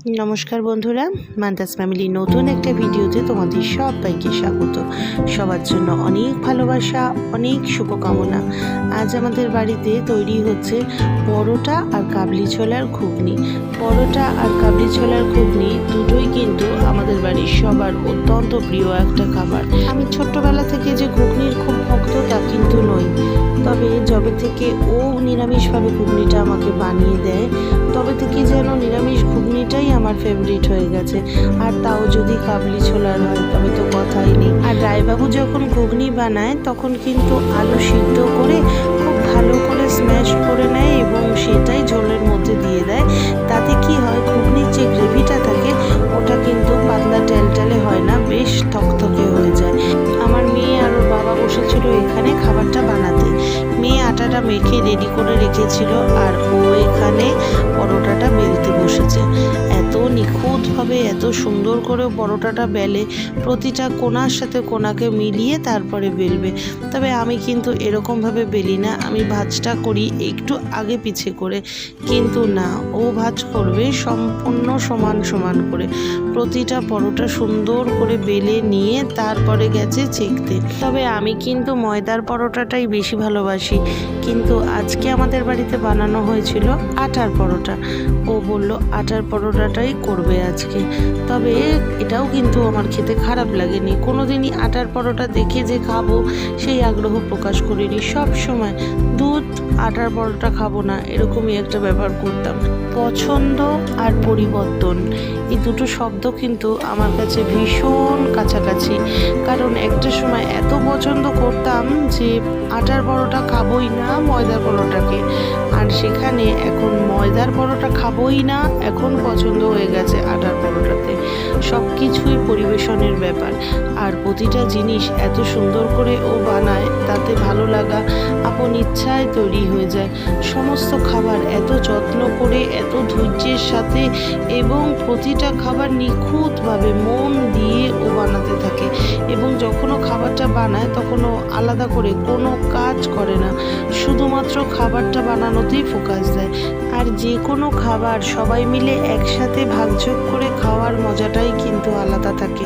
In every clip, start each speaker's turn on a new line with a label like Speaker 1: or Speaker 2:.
Speaker 1: নমস্কার বন্ধুরা মান্তাস ফ্যামিলি নতুন একটা ভিডিওতে তোমাদের সবাইকে স্বাগত। সবার জন্য অনেক ভালোবাসা, অনেক শুভকামনা। আজ আমাদের বাড়িতে তৈরি হচ্ছে পরোটা আর কাবলি ছোলার ঘুগনি। পরোটা আর কাবলি ছোলার ঘুগনি দুটোই কিন্তু আমাদের বাড়ির সবার অত্যন্ত প্রিয় একটা খাবার। আমি ছোট্টবেলা থেকে যে ঘুগনির খুব ভক্ত তা কিন্তু নই। তবে যবে থেকে ও নিরামিষভাবে ঘুগনিটা আমাকে বানিয়ে দেয় তবে থেকে যেন নিরামিষ ঘুগনিটাই আমার ফেভারিট হয়ে গেছে। আর তাও যদি কাবলি ছোলার হয়, তবে তো কথাই নেই। আর রায়বাবু যখন ঘুগনি বানায়, তখন কিন্তু আলু সিদ্ধ করে খুব ভালো করে স্ম্যাশ করে নেয় এবং সেটাই ঝোলের মধ্যে দিয়ে দেয়। তাতে কি হয়, ঘুগনির যে গ্রেভিটা থাকে, ওটা কিন্তু পাতলা টেলটেলে হয় না, বেশ থকথকে হয়ে যায়। আমার মেয়ে আর ওর বাবা বসেছিল এখানে, খাবারটা আটাটা মেখে রেডি করে রেখেছিল আর ও এখানে পরোটাটা বেলতে বসেছে। এত নিখুঁতভাবে, এত সুন্দর করে পরোটাটা বেলে, প্রতিটা কোনার সাথে কোনাকে মিলিয়ে তারপরে বেলবে। তবে আমি কিন্তু এরকমভাবে বেলি না, আমি ভাজটা করি একটু আগে পিছে করে। কিন্তু না, ও ভাজ করবে সম্পূর্ণ সমান সমান করে। প্রতিটা পরোটা সুন্দর করে বেলে নিয়ে তারপরে গেছে চেকতে তবে আমি কিন্তু ময়দার পরোটাটাই বেশি ভালোবাসি। কিন্তু আজকে আমাদের বাড়িতে বানানো হয়েছিল আটার পরোটা। ও বলল, আটার পরোটাটাই করবে আজকে। তবে এটাও কিন্তু আমার খেতে খারাপ লাগেনি। কোনো দিনই আটার পরোটা দেখে যে খাব, সেই আগ্রহ প্রকাশ করিনি। সব সময় আটার পরোটা খাব না, এরকমই একটা ব্যবহার করতাম। পছন্দ আর পরিবর্তন, এই দুটো শব্দ কিন্তু আমার কাছে ভীষণ কাছাকাছি। কারণ একটা সময় এত পছন্দ করতাম যে আটার পরোটা খাবোই না ময়দার পরোটাকে। আর সেখানে এখন ময়দার পরোটা খাবোই না, এখন পছন্দ হয়ে গেছে আটার পরোটাতে। সব কিছুই পরিবেশনের ব্যাপার। আর প্রতিটা জিনিস এত সুন্দর করে ও বানায়, তাতে ভালো লাগা আপন ইচ্ছায় তৈরি হয়ে যায়। সমস্ত খাবার এত যত্ন করে, এত ধৈর্যের সাথে এবং প্রতিটা খাবার নিখুঁতভাবে মন দিয়ে ও বানাতে থাকে এবং যখনও খাবারটা বানায় তখনও আলাদা করে কোনো কাজ করে না। শুধুমাত্র খাবারটা বানানোতেই ফোকাস দেয়। আর যে কোনো খাবার সবাই মিলে একসাথে ভাগযোগ করে খাওয়ার মজাটাই কিন্তু আলাদা থাকে।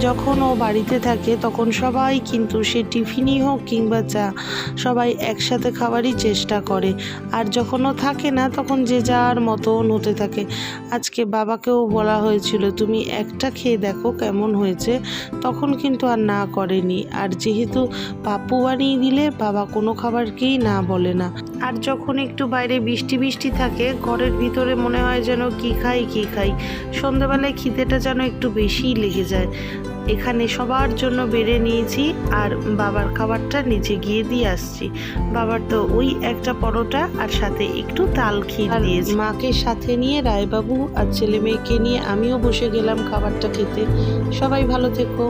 Speaker 1: যখন ও বাড়িতে থাকে, তখন সবাই কিন্তু সে টিফিনই হোক কিংবা চা, সবাই একসাথে খাওয়ারই চেষ্টা করে। আর যখন ও থাকে না, তখন যে যার মতন হতে থাকে। আজকে বাবাকেও বলা হয়েছিল, তুমি একটা খেয়ে দেখো কেমন হয়েছে। তখন কিন্তু আর না করেনি। আর যেহেতু পাপ্পু বানিয়ে দিলে, বাবা কোনো খাবারকেই না বলে না। আর যখন একটু বাইরে বৃষ্টি বৃষ্টি থাকে ঘরের ভিতরে মনে হয় যেন কি খাই কি খাই। সন্ধ্যাবেলায় খিদেটা যেন একটু বেশিই লেগে যায়। এখানে সবার জন্য বেড়ে নিয়েছি আর বাবার খাবারটা নিচে গিয়ে দিয়ে আসছি। বাবার তো ওই একটা পরোটা আর সাথে একটু তাল ক্ষীর দিয়েছি। মাকে সাথে নিয়ে রায়বাবু আর ছেলে মেয়েকে নিয়ে আমিও বসে গেলাম খাবারটা খেতে। সবাই ভালো থেকো।